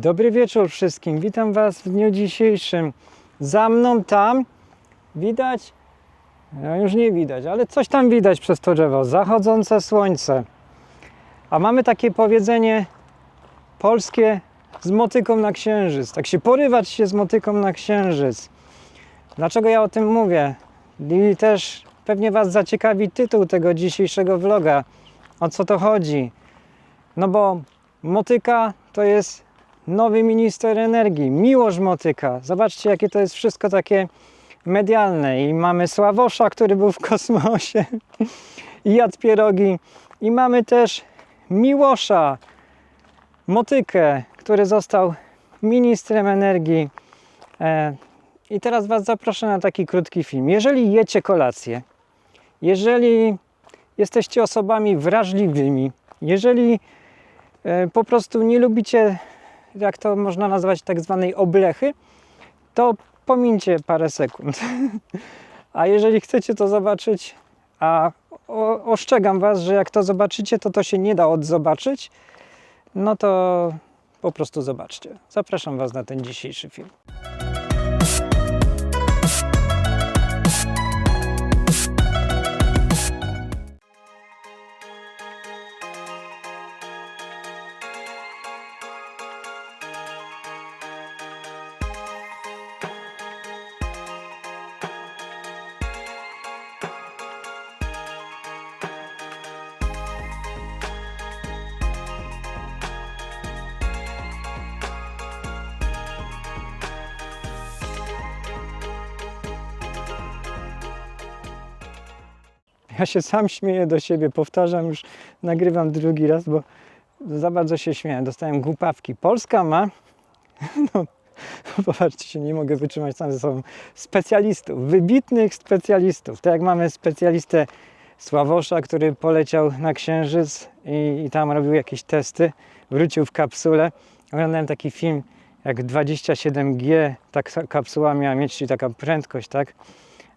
Dobry wieczór wszystkim. Witam Was w dniu dzisiejszym. Za mną tam widać, no już nie widać, ale coś tam widać przez to drzewo. Zachodzące słońce. A mamy takie powiedzenie polskie z motyką na księżyc. Tak się porywać się z motyką na księżyc. Dlaczego ja o tym mówię? I też pewnie Was zaciekawi tytuł tego dzisiejszego vloga. O co to chodzi? No bo motyka to jest nowy minister energii, Miłosz Motyka. Zobaczcie, jakie to jest wszystko takie medialne. I mamy Sławosza, który był w kosmosie i jadł pierogi. I mamy też Miłosza Motykę, który został ministrem energii. E, I teraz Was zaproszę na taki krótki film. Jeżeli jecie kolację, jeżeli jesteście osobami wrażliwymi, jeżeli e, po prostu nie lubicie, jak to można nazwać, tak zwanej oblechy, to pomincie parę sekund. A jeżeli chcecie to zobaczyć, a o, ostrzegam Was, że jak to zobaczycie, to to się nie da odzobaczyć, no to po prostu zobaczcie. Zapraszam Was na ten dzisiejszy film. Ja się sam śmieję do siebie, powtarzam już, nagrywam drugi raz, bo za bardzo się śmieję. Dostałem głupawki. Polska ma, no popatrzcie się, nie mogę wytrzymać sam ze sobą, specjalistów, wybitnych specjalistów. Tak jak mamy specjalistę Sławosza, który poleciał na Księżyc i, i tam robił jakieś testy, wrócił w kapsule. Oglądałem taki film, jak 27G tak kapsuła miała mieć, czyli taka prędkość, tak?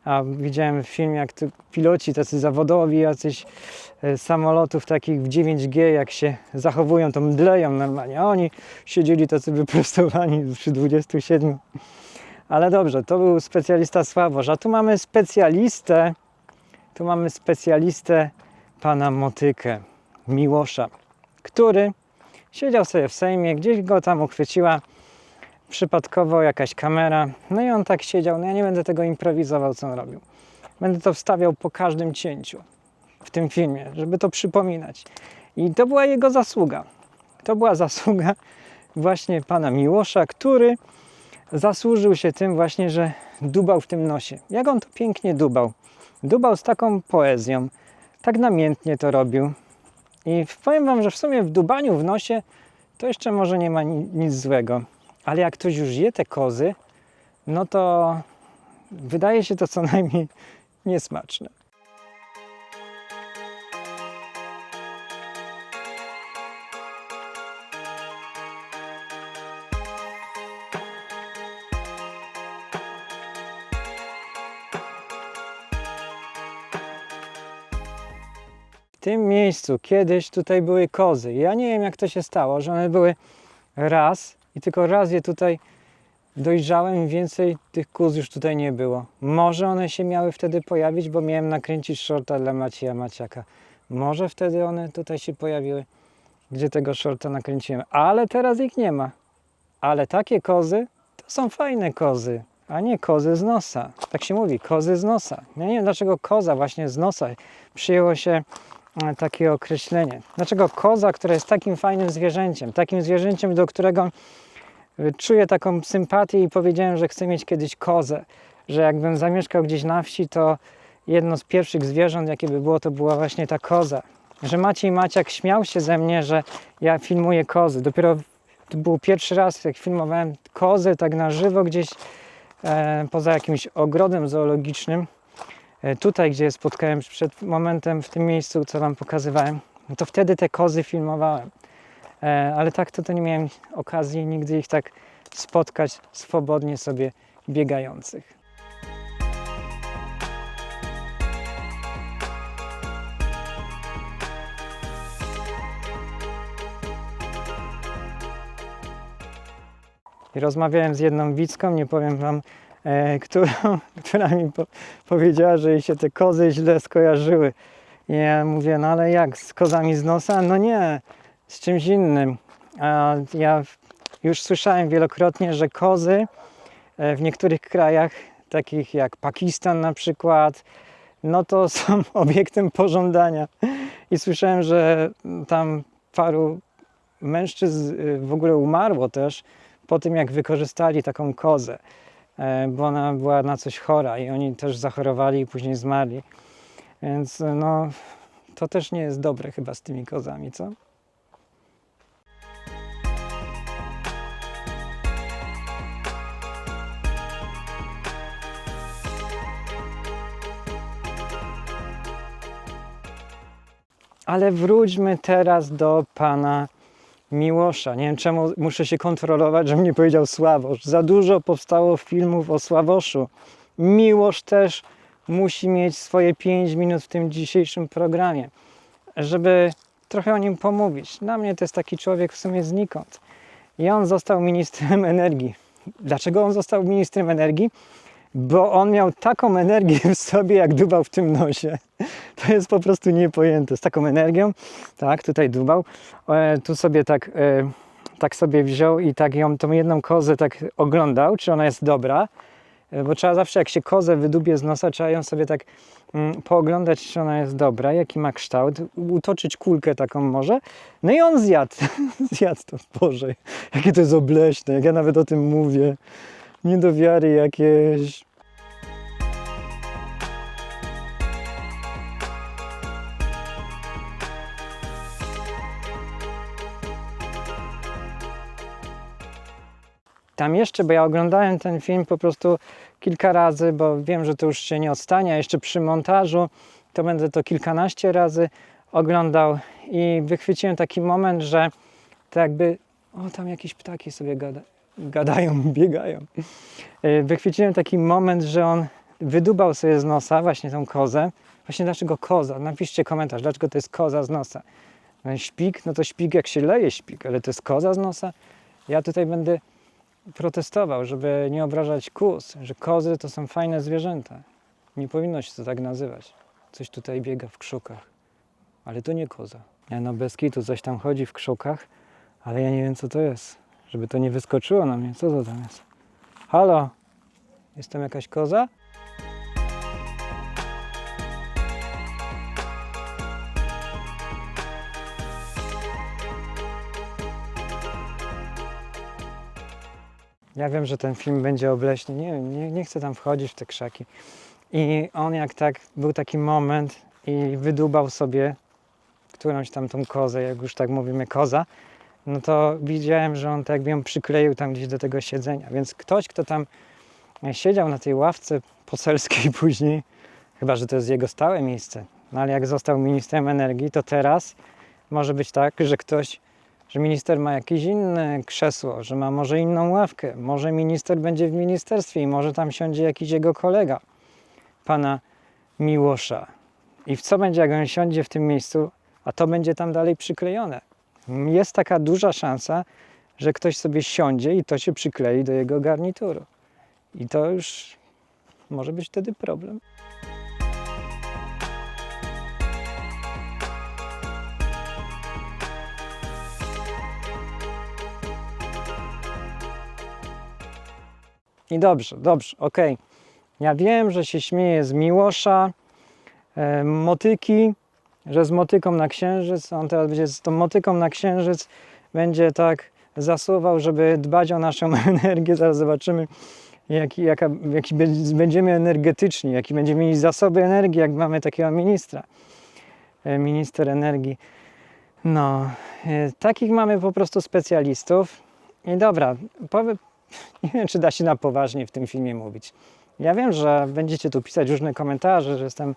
A widziałem film, jak tu piloci tacy zawodowi, jacyś e, samolotów takich w 9G, jak się zachowują, to mdleją normalnie. A oni siedzieli tacy wyprostowani przy 27. Ale dobrze, to był specjalista Sławosz. A tu mamy specjalistę, tu mamy specjalistę pana Motykę, Miłosza, który siedział sobie w Sejmie, gdzieś go tam uchwyciła przypadkowo jakaś kamera. No i on tak siedział. No ja nie będę tego improwizował, co on robił. Będę to wstawiał po każdym cięciu w tym filmie, żeby to przypominać. I to była jego zasługa. To była zasługa właśnie pana Miłosza, który zasłużył się tym właśnie, że dubał w tym nosie. Jak on to pięknie dubał. Dubał z taką poezją. Tak namiętnie to robił. I powiem wam, że w sumie w dubaniu w nosie to jeszcze może nie ma ni- nic złego. Ale jak ktoś już je te kozy, no to wydaje się to co najmniej niesmaczne. W tym miejscu kiedyś tutaj były kozy. Ja nie wiem jak to się stało, że one były raz i tylko raz je tutaj dojrzałem więcej tych kóz już tutaj nie było. Może one się miały wtedy pojawić, bo miałem nakręcić shorta dla Macieja Maciaka. Może wtedy one tutaj się pojawiły, gdzie tego shorta nakręciłem. Ale teraz ich nie ma. Ale takie kozy to są fajne kozy, a nie kozy z nosa. Tak się mówi, kozy z nosa. Ja nie wiem dlaczego koza właśnie z nosa przyjęło się e, takie określenie. Dlaczego koza, która jest takim fajnym zwierzęciem, takim zwierzęciem, do którego czuję taką sympatię i powiedziałem, że chcę mieć kiedyś kozę, że jakbym zamieszkał gdzieś na wsi, to jedno z pierwszych zwierząt, jakie by było, to była właśnie ta koza. Że Maciej Maciak śmiał się ze mnie, że ja filmuję kozy. Dopiero to był pierwszy raz, jak filmowałem kozy tak na żywo gdzieś e, poza jakimś ogrodem zoologicznym. E, tutaj, gdzie je spotkałem przed momentem w tym miejscu, co Wam pokazywałem, no to wtedy te kozy filmowałem. E, ale tak to, to nie miałem okazji nigdy ich tak spotkać swobodnie sobie biegających. Rozmawiałem z jedną widzką, nie powiem wam, e, którą, która mi po, powiedziała, że jej się te kozy źle skojarzyły. I ja mówię, no ale jak, z kozami z nosa? No nie, z czymś innym. Ja już słyszałem wielokrotnie, że kozy e, w niektórych krajach, takich jak Pakistan na przykład, no to są obiektem pożądania. I słyszałem, że tam paru mężczyzn y, w ogóle umarło też po tym, jak wykorzystali taką kozę, e, bo ona była na coś chora i oni też zachorowali i później zmarli. Więc e, no, to też nie jest dobre chyba z tymi kozami, co? Ale wróćmy teraz do pana Miłosza. Nie wiem czemu muszę się kontrolować, żebym nie powiedział Sławosz. Za dużo powstało filmów o Sławoszu. Miłosz też musi mieć swoje 5 minut w tym dzisiejszym programie, żeby trochę o nim pomówić. Dla mnie to jest taki człowiek w sumie znikąd. I on został ministrem energii. Dlaczego on został ministrem energii? Bo on miał taką energię w sobie, jak dubał w tym nosie. To jest po prostu niepojęte. Z taką energią, tak, tutaj dubał. E, tu sobie tak, e, tak sobie wziął i tak ją, tą jedną kozę tak oglądał, czy ona jest dobra. E, Bo trzeba zawsze, jak się kozę wydubie z nosa, trzeba ją sobie tak mm, pooglądać, czy ona jest dobra, jaki ma kształt, utoczyć kulkę taką może. No i on zjadł. zjadł to, Boże, jakie to jest obleśne, jak ja nawet o tym mówię. Nie do wiary jakieś. Tam jeszcze, bo ja oglądałem ten film po prostu kilka razy, bo wiem, że to już się nie odstanie, jeszcze przy montażu to będę to kilkanaście razy oglądał i wychwyciłem taki moment, że to jakby, o tam jakieś ptaki sobie gada, gadają, biegają. Y, Wychwyciłem taki moment, że on wydubał sobie z nosa właśnie tą kozę. Właśnie dlaczego koza? Napiszcie komentarz, dlaczego to jest koza z nosa. No, Śpik, no to śpik jak się leje śpik, ale to jest koza z nosa. Ja tutaj będę protestował, żeby nie obrażać kóz, że kozy to są fajne zwierzęta. Nie powinno się to tak nazywać. Coś tutaj biega w krzukach, ale to nie koza. Ja no bez kitu coś tam chodzi w krzukach, ale ja nie wiem co to jest. Żeby to nie wyskoczyło na mnie. Co to tam jest? Halo? Jest tam jakaś koza? Ja wiem, że ten film będzie obleśny. Nie, nie, nie chcę tam wchodzić w te krzaki. I on jak tak, był taki moment i wydubał sobie którąś tam tą kozę, jak już tak mówimy koza, no to widziałem, że on tak jakby ją przykleił tam gdzieś do tego siedzenia. Więc ktoś, kto tam siedział na tej ławce poselskiej później, chyba, że to jest jego stałe miejsce, no ale jak został ministrem energii, to teraz może być tak, że ktoś że minister ma jakieś inne krzesło, że ma może inną ławkę, może minister będzie w ministerstwie i może tam siądzie jakiś jego kolega, pana Miłosza. I w co będzie, jak on siądzie w tym miejscu, a to będzie tam dalej przyklejone. Jest taka duża szansa, że ktoś sobie siądzie i to się przyklei do jego garnituru. I to już może być wtedy problem. I dobrze, dobrze, okej. Ja wiem, że się śmieje z Miłosza, e, motyki, że z motyką na księżyc, on teraz będzie z tą motyką na księżyc, będzie tak zasuwał, żeby dbać o naszą energię. Zaraz zobaczymy, jaki, jaka, jaki będziemy energetyczni, jaki będziemy mieli zasoby energii, jak mamy takiego ministra, e, minister energii. No, e, takich mamy po prostu specjalistów. I dobra, powie, nie wiem, czy da się na poważnie w tym filmie mówić. Ja wiem, że będziecie tu pisać różne komentarze, że jestem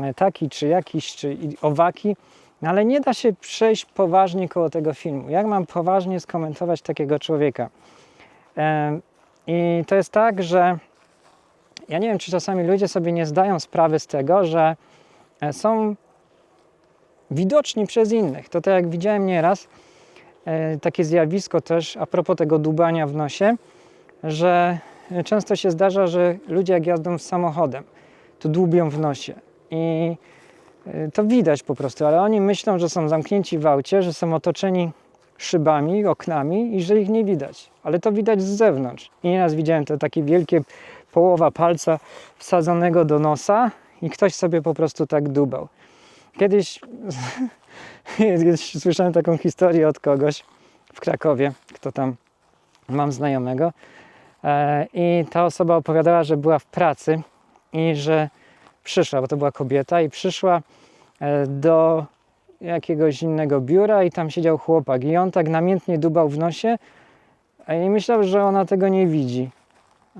e, taki czy jakiś, czy owaki, no ale nie da się przejść poważnie koło tego filmu. Jak mam poważnie skomentować takiego człowieka? Em, I to jest tak, że ja nie wiem, czy czasami ludzie sobie nie zdają sprawy z tego, że e, są widoczni przez innych. To tak jak widziałem nieraz, e, takie zjawisko też a propos tego dubania w nosie, że często się zdarza, że ludzie jak jazdą samochodem, to dłubią w nosie i e, to widać po prostu, ale oni myślą, że są zamknięci w aucie, że są otoczeni szybami, oknami i że ich nie widać, ale to widać z zewnątrz. I nieraz widziałem to takie wielkie połowa palca wsadzonego do nosa i ktoś sobie po prostu tak dubał. Kiedyś słyszałem taką historię od kogoś w Krakowie, kto tam mam znajomego e, i ta osoba opowiadała, że była w pracy i że przyszła, bo to była kobieta i przyszła e, do jakiegoś innego biura i tam siedział chłopak i on tak namiętnie dubał w nosie a i myślał, że ona tego nie widzi.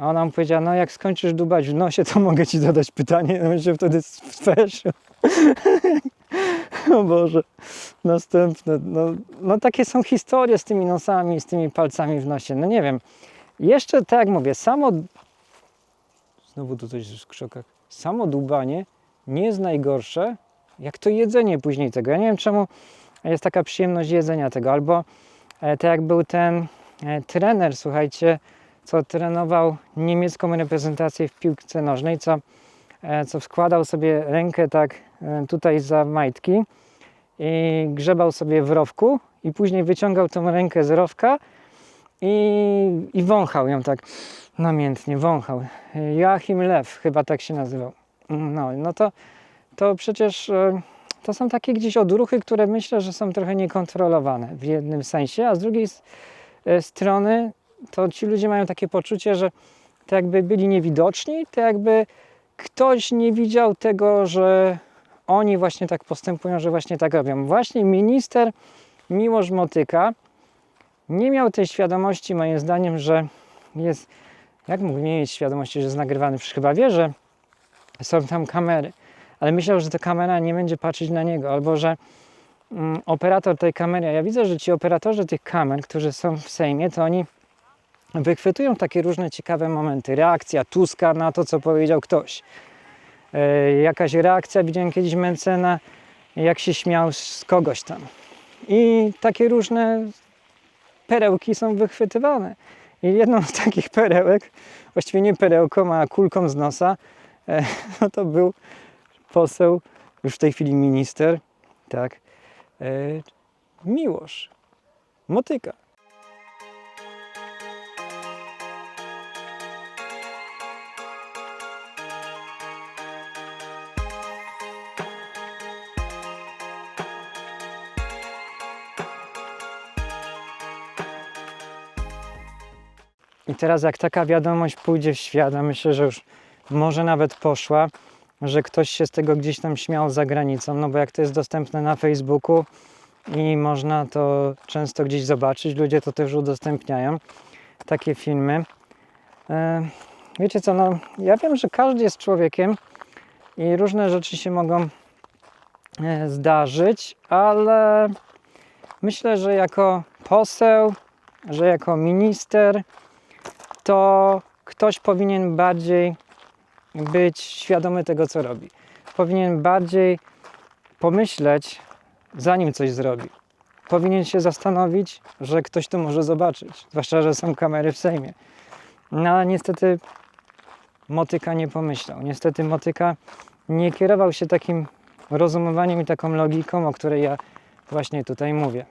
A ona mu powiedziała, no jak skończysz dubać w nosie, to mogę ci zadać pytanie. No się wtedy speszył. o Boże. Następne. No, no takie są historie z tymi nosami, z tymi palcami w nosie. No nie wiem. Jeszcze tak jak mówię, samo... Znowu tu coś w krzokach. Samo dubanie nie jest najgorsze, jak to jedzenie później tego. Ja nie wiem czemu jest taka przyjemność jedzenia tego. Albo e, tak jak był ten e, trener, słuchajcie, co trenował niemiecką reprezentację w piłce nożnej, co, co wkładał sobie rękę tak e, tutaj za majtki i grzebał sobie w rowku i później wyciągał tą rękę z rowka i, i wąchał ją tak namiętnie, wąchał. Joachim Lew chyba tak się nazywał. No, no to, to przecież e, to są takie gdzieś odruchy, które myślę, że są trochę niekontrolowane w jednym sensie, a z drugiej e, strony to ci ludzie mają takie poczucie, że to jakby byli niewidoczni, to jakby ktoś nie widział tego, że oni właśnie tak postępują, że właśnie tak robią. Właśnie minister Miłosz Motyka nie miał tej świadomości, moim zdaniem, że jest. Jak mógł nie mieć świadomości, że jest nagrywany? Przecież chyba wie, że są tam kamery, ale myślał, że ta kamera nie będzie patrzeć na niego, albo że mm, operator tej kamery. Ja widzę, że ci operatorzy tych kamer, którzy są w Sejmie, to oni wychwytują takie różne ciekawe momenty. Reakcja Tuska na to, co powiedział ktoś. E, jakaś reakcja, widziałem kiedyś Mencena, jak się śmiał z kogoś tam. I takie różne perełki są wychwytywane. I jedną z takich perełek, właściwie nie perełką, a kulką z nosa, e, no to był poseł, już w tej chwili minister, tak, e, Miłosz Motyka. I teraz jak taka wiadomość pójdzie w świat, a myślę, że już może nawet poszła, że ktoś się z tego gdzieś tam śmiał za granicą, no bo jak to jest dostępne na Facebooku i można to często gdzieś zobaczyć, ludzie to też udostępniają, takie filmy. E, wiecie co, no ja wiem, że każdy jest człowiekiem i różne rzeczy się mogą e, zdarzyć, ale myślę, że jako poseł, że jako minister, to ktoś powinien bardziej być świadomy tego, co robi. Powinien bardziej pomyśleć, zanim coś zrobi. Powinien się zastanowić, że ktoś to może zobaczyć, zwłaszcza, że są kamery w Sejmie. No ale niestety Motyka nie pomyślał. Niestety Motyka nie kierował się takim rozumowaniem i taką logiką, o której ja właśnie tutaj mówię.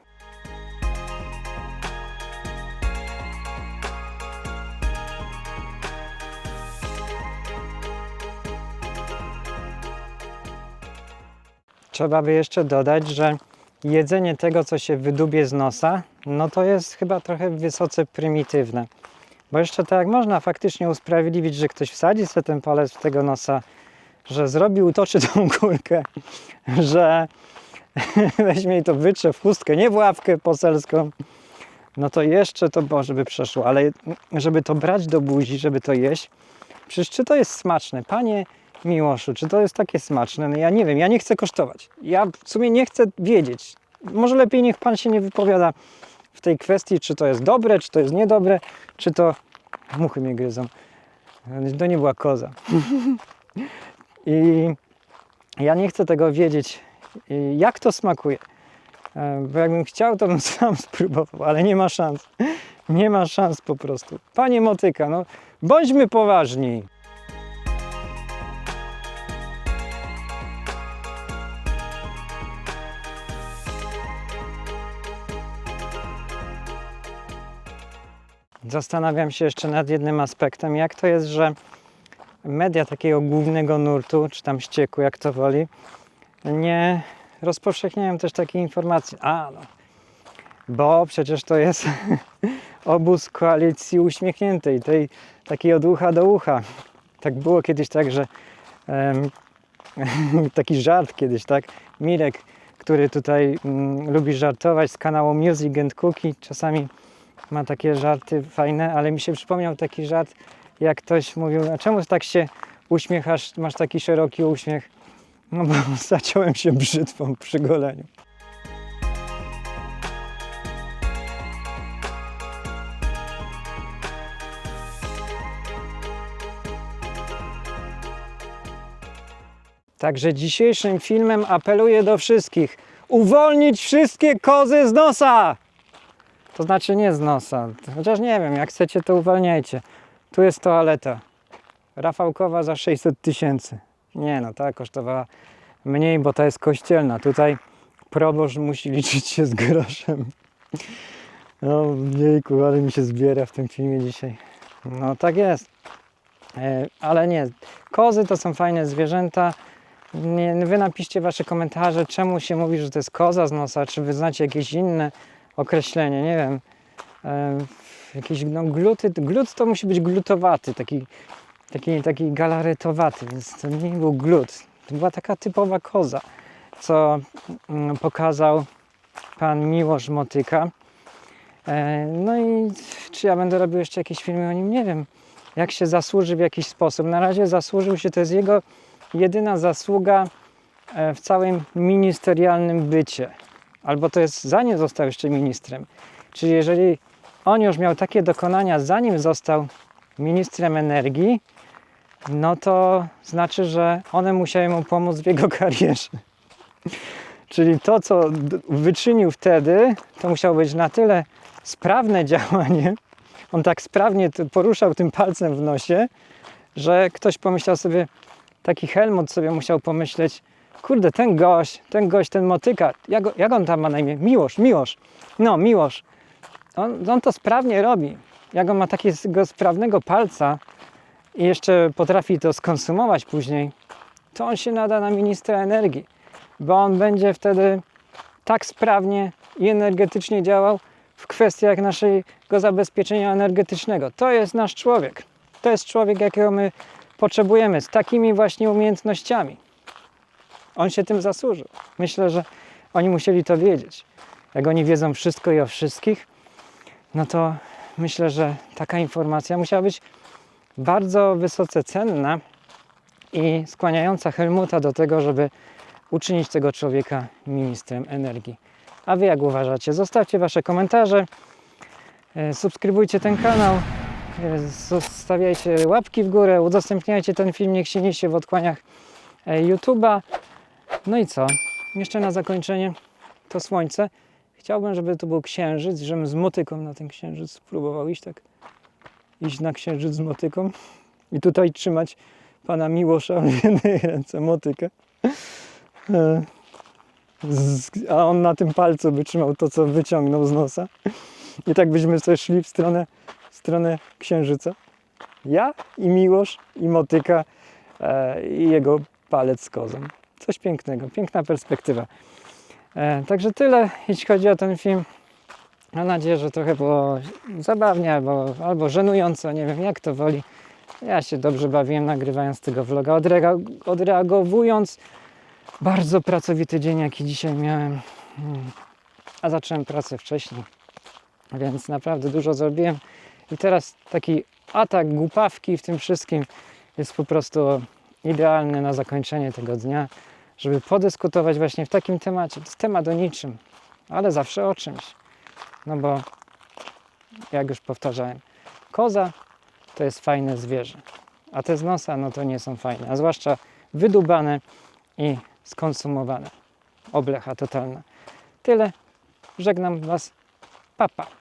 Trzeba by jeszcze dodać, że jedzenie tego, co się wydubie z nosa, no to jest chyba trochę wysoce prymitywne. Bo jeszcze tak można faktycznie usprawiedliwić, że ktoś wsadzi sobie ten palec w tego nosa, że zrobi, utoczy tą kulkę, że weźmie i to wytrze w chustkę, nie w ławkę poselską, no to jeszcze to może by przeszło, ale żeby to brać do buzi, żeby to jeść, przecież czy to jest smaczne? Panie Miłoszu, czy to jest takie smaczne? No ja nie wiem, ja nie chcę kosztować. Ja w sumie nie chcę wiedzieć. Może lepiej niech Pan się nie wypowiada w tej kwestii, czy to jest dobre, czy to jest niedobre, czy to... Muchy mnie gryzą. To nie była koza. I ja nie chcę tego wiedzieć, jak to smakuje. E, Bo jakbym chciał, to bym sam spróbował, ale nie ma szans. Nie ma szans po prostu. Panie Motyka, no bądźmy poważni. Zastanawiam się jeszcze nad jednym aspektem, jak to jest, że media takiego głównego nurtu, czy tam ścieku, jak to woli, nie rozpowszechniają też takiej informacji. A, no, bo przecież to jest obóz koalicji uśmiechniętej, tej takiej od ucha do ucha. Tak było kiedyś tak, że em, taki żart kiedyś, tak? Mirek, który tutaj mm, lubi żartować z kanału Music and Cookie, czasami ma takie żarty fajne, ale mi się przypomniał taki żart, jak ktoś mówił, a czemu tak się uśmiechasz, masz taki szeroki uśmiech? No bo zaciąłem się brzytwą przy goleniu. Także dzisiejszym filmem apeluję do wszystkich: uwolnić wszystkie kozy z nosa! To znaczy nie z nosa, chociaż nie wiem, jak chcecie to uwalniajcie. Tu jest toaleta. Rafałkowa za 600 tysięcy. Nie no, ta kosztowała mniej, bo ta jest kościelna. Tutaj proboszcz musi liczyć się z groszem. No jejku, ale mi się zbiera w tym filmie dzisiaj. No tak jest. E, ale nie, kozy to są fajne zwierzęta. Wy napiszcie wasze komentarze, czemu się mówi, że to jest koza z nosa, czy wy znacie jakieś inne określenie, nie wiem. Jakiś no, gluty, glut to musi być glutowaty, taki, taki, taki galaretowaty, więc to nie był glut. To była taka typowa koza, co mm, pokazał pan Miłosz Motyka. E, no i czy ja będę robił jeszcze jakieś filmy o nim, nie wiem. Jak się zasłuży w jakiś sposób. Na razie zasłużył się, to jest jego jedyna zasługa e, w całym ministerialnym bycie. Albo to jest zanim został jeszcze ministrem. Czyli jeżeli on już miał takie dokonania, zanim został ministrem energii, no to znaczy, że one musiały mu pomóc w jego karierze. Czyli to, co wyczynił wtedy, to musiało być na tyle sprawne działanie. On tak sprawnie poruszał tym palcem w nosie, że ktoś pomyślał sobie, taki Helmut sobie musiał pomyśleć, kurde, ten gość, ten gość, ten motyka, jak, jak on tam ma na imię? Miłosz, Miłosz. No, Miłosz. On, on to sprawnie robi. Jak on ma takiego sprawnego palca i jeszcze potrafi to skonsumować później, to on się nada na ministra energii, bo on będzie wtedy tak sprawnie i energetycznie działał w kwestiach naszego zabezpieczenia energetycznego. To jest nasz człowiek. To jest człowiek, jakiego my potrzebujemy, z takimi właśnie umiejętnościami. On się tym zasłużył. Myślę, że oni musieli to wiedzieć. Jak oni wiedzą wszystko i o wszystkich, no to myślę, że taka informacja musiała być bardzo wysoce cenna i skłaniająca Helmuta do tego, żeby uczynić tego człowieka ministrem energii. A wy jak uważacie? Zostawcie wasze komentarze, e, subskrybujcie ten kanał, e, zostawiajcie łapki w górę, udostępniajcie ten film, niech się niesie w otchłaniach e, YouTube'a. No i co? Jeszcze na zakończenie to słońce. Chciałbym, żeby to był księżyc, żebym z motyką na ten księżyc spróbował iść tak. Iść na księżyc z motyką i tutaj trzymać pana Miłosza w jednej ręce motykę. E, A on na tym palcu by trzymał to, co wyciągnął z nosa. I tak byśmy sobie szli w stronę, w stronę księżyca. Ja i Miłosz i motyka e, i jego palec z kozą. Coś pięknego, piękna perspektywa. E, także tyle, jeśli chodzi o ten film. Mam nadzieję, że trochę było zabawnie albo, albo żenująco, nie wiem jak to woli. Ja się dobrze bawiłem nagrywając tego vloga, odreago- odreagowując bardzo pracowity dzień, jaki dzisiaj miałem. Hmm. A zacząłem pracę wcześniej, więc naprawdę dużo zrobiłem. I teraz taki atak głupawki w tym wszystkim jest po prostu idealny na zakończenie tego dnia, żeby podyskutować właśnie w takim temacie. To jest temat o niczym, ale zawsze o czymś. No bo, jak już powtarzałem, koza to jest fajne zwierzę, a te z nosa, no to nie są fajne, a zwłaszcza wydubane i skonsumowane. Oblecha totalna. Tyle. Żegnam Was. Papa. Pa.